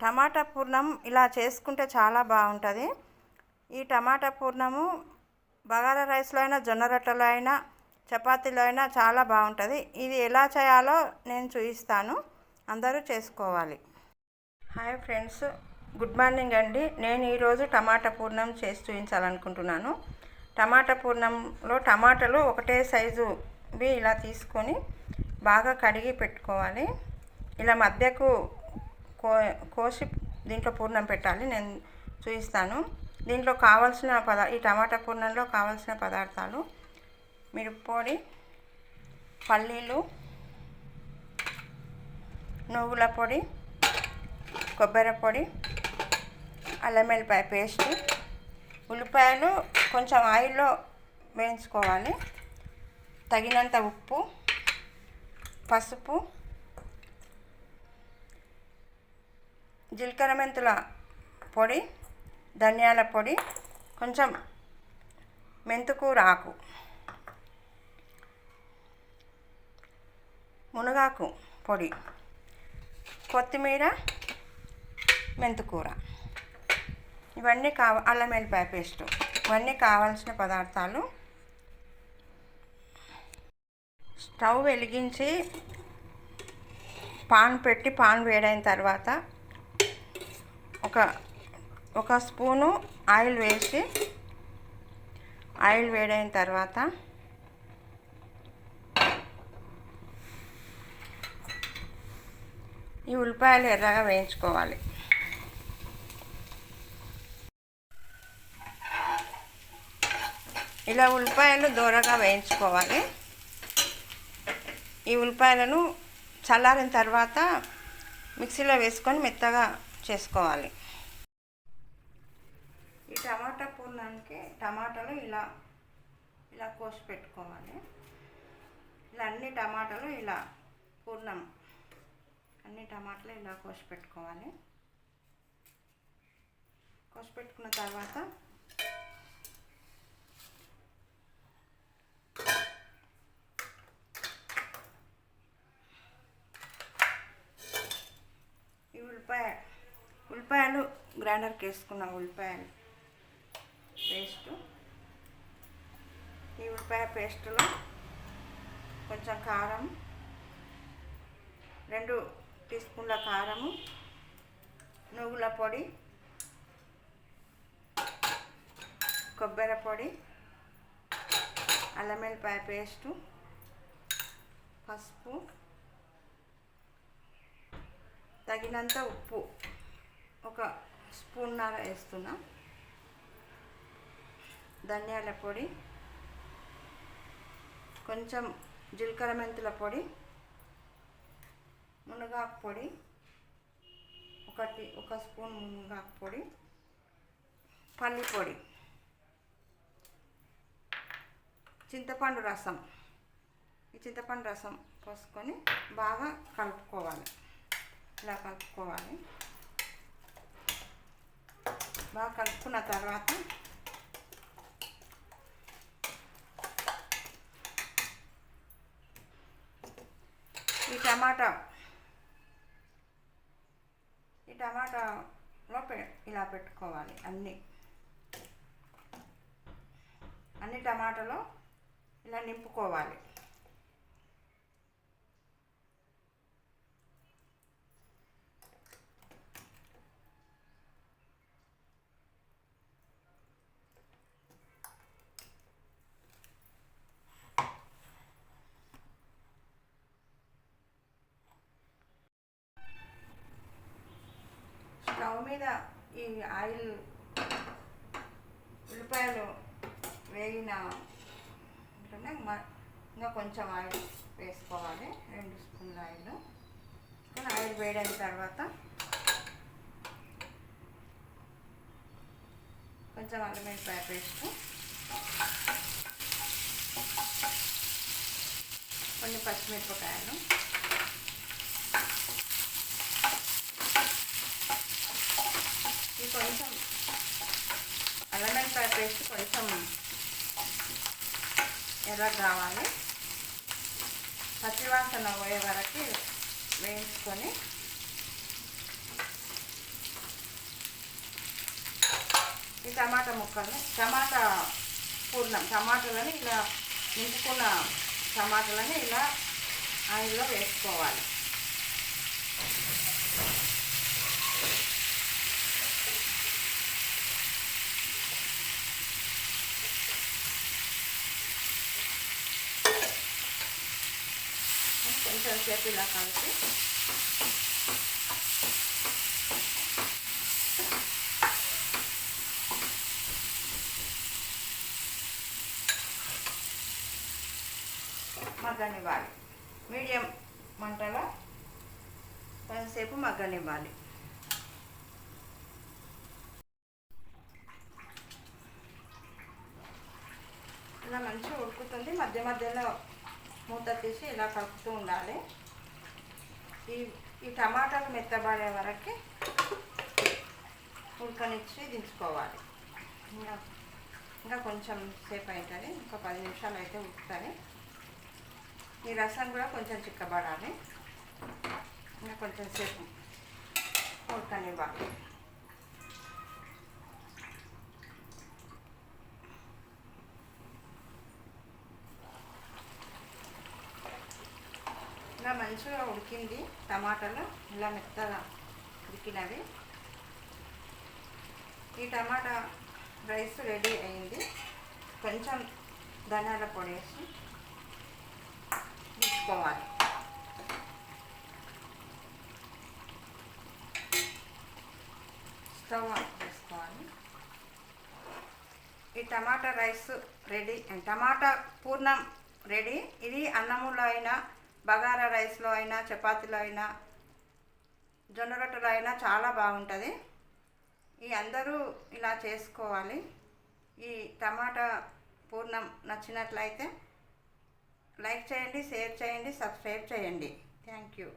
టమాటా పూర్ణం ఇలా చేసుకుంటే చాలా బాగుంటుంది. ఈ టమాటా పూర్ణము బగారా రైస్లో అయినా జొన్న రొట్టెలో అయినా చపాతీలో అయినా చాలా బాగుంటుంది. ఇది ఎలా చేయాలో నేను చూపిస్తాను. అందరూ చేసుకోవాలి. హాయ్ ఫ్రెండ్స్ గుడ్ మార్నింగ్ అండి. నేను ఈరోజు టమాటా పూర్ణం చేసి చూపించాలనుకుంటున్నాను. టమాటా పూర్ణంలో టమాటాలు ఒకటే సైజువి ఇలా తీసుకొని బాగా కడిగి పెట్టుకోవాలి. ఇలా మధ్యకు కో కోసి దీంట్లో పూర్ణం పెట్టాలి. నేను చూపిస్తాను దీంట్లో కావాల్సిన పదా ఈ టమాటా పూర్ణంలో కావాల్సిన పదార్థాలు మిరప్పొడి పల్లీలు నువ్వుల పొడి కొబ్బరి పొడి అల్లం వెల్లిపాయ పేస్ట్ ఉల్లిపాయలు కొంచెం ఆయిల్లో వేయించుకోవాలి. తగినంత ఉప్పు పసుపు జీలకర్ర మెంతుల పొడి ధనియాల పొడి కొంచెం మెంతుకూర ఆకు మునగాకు పొడి కొత్తిమీర మెంతుకూర. ఇవన్నీ కావ అల్లం వెల్లిపాయ పేస్టు. ఇవన్నీ కావాల్సిన పదార్థాలు స్టవ్ వెలిగించి పాన్ పెట్టి పాన్ వేడైన తర్వాత ఒక ఒక స్పూను ఆయిల్ వేసి ఆయిల్ వేడైన తర్వాత ఈ ఉల్లిపాయలు ఎర్రగా వేయించుకోవాలి. ఇలా ఉల్లిపాయలు దూరగా వేయించుకోవాలి. ఈ ఉల్లిపాయలను చల్లారిన తర్వాత మిక్సీలో వేసుకొని మెత్తగా చేసుకోవాలి. ఈ టమాటా పూర్ణానికి టమాటాలు ఇలా ఇలా కోసి పెట్టుకోవాలి. ఇలా అన్ని టమాటాలు ఇలా పూర్ణం అన్ని టమాటాలు ఇలా కోసి పెట్టుకోవాలి. కోసి పెట్టుకున్న తర్వాత ఈ ఉల్లిపాయ ఉల్లిపాయలు గ్రైండర్కి వేసుకున్న ఉల్లిపాయలు. పేస్ట్ ఈ ఉల్లిపాయ పేస్టులో కొంచెం కారం రెండు టీ స్పూన్ల కారము నువ్వుల పొడి కొబ్బరి పొడి అల్లం వెల్లిపాయ పేస్టు పసుపు తగినంత ఉప్పు. ఒక స్పూన్నర వేస్తున్నా. ధనియాల పొడి కొంచెం జీలకర్ర మెంతుల పొడి మునగాకు పొడి ఒకటి ఒక స్పూన్ మునగాకు పొడి పల్లి పొడి చింతపండు రసం. ఈ చింతపండు రసం పోసుకొని బాగా కలుపుకోవాలి. ఇలా కలుపుకోవాలి. బాగా కలుపుకున్న తర్వాత ఈ టమాటా ఈ టమాటాలో పె ఇలా పెట్టుకోవాలి అన్నీ. అన్ని టమాటాలో ఇలా నింపుకోవాలి. స్టవ్ మీద ఈ ఆయిల్ ఉల్లిపాయలు వేగిన ఇంకా కొంచెం ఆయిల్ వేసుకోవాలి. రెండు స్పూన్ల ఆయిల్. కానీ ఆయిల్ వేడైన తర్వాత కొంచెం అల్లం వెల్లిపాయ పేస్ట్ కొన్ని పచ్చిమిరపకాయలు. అల్లమిరపకాయ పేస్ట్ కొంచెం ఎర్ర కావాలి. పచ్చివాసన పోయే వరకు వేయించుకొని ఈ టమాటా ముక్కలు టమాటా పూర్ణం టమాటాలని ఇలా నింపుకున్న టమాటాలని ఇలా ఆయిల్లో వేసుకోవాలి. కొంచెం ఇలా కలిపి మగ్గనివ్వాలి. మీడియం మంటలో కొంతసేపు మగ్గనివ్వాలి. ఇలా మంచిగా ఉడుకుతుంది. మధ్య మధ్యలో మూత తీసి ఇలా కలుపుతూ ఉండాలి. ఈ ఈ టమాటాలు మెత్తబడే వరకు ఉడకనిచ్చి దించుకోవాలి. ఇంకా ఇంకా కొంచెం సేపు అవుతుంది ఇంకా పది నిమిషాలు అయితే ఉడుకుతుంది. ఈ రసం కూడా కొంచెం చిక్కబడాలి. ఇంకా కొంచెం సేపు ఉడకనివ్వాలి. ఇలా మంచిగా ఉడికింది టమాటాలు. ఇలా మెత్తగా ఉడికినవి. ఈ టమాటా రైస్ రెడీ అయింది. కొంచెం ధనియాల పొడి వేసి తీసుకోవాలి స్టవ్ ఆన్ చేసుకోవాలి. ఈ టమాటా రైస్ రెడీ. టమాటా పూర్ణం రెడీ. ఇది అన్నములో అయినా బగారా రైస్లో అయినా చపాతీలో అయినా జొన్న రొట్టెలో అయినా చాలా బాగుంటుంది. ఈ అందరూ ఇలా చేసుకోవాలి. ఈ టమాటా పూర్ణం నచ్చినట్లయితే లైక్ చేయండి షేర్ చేయండి సబ్స్క్రైబ్ చేయండి. Thank you.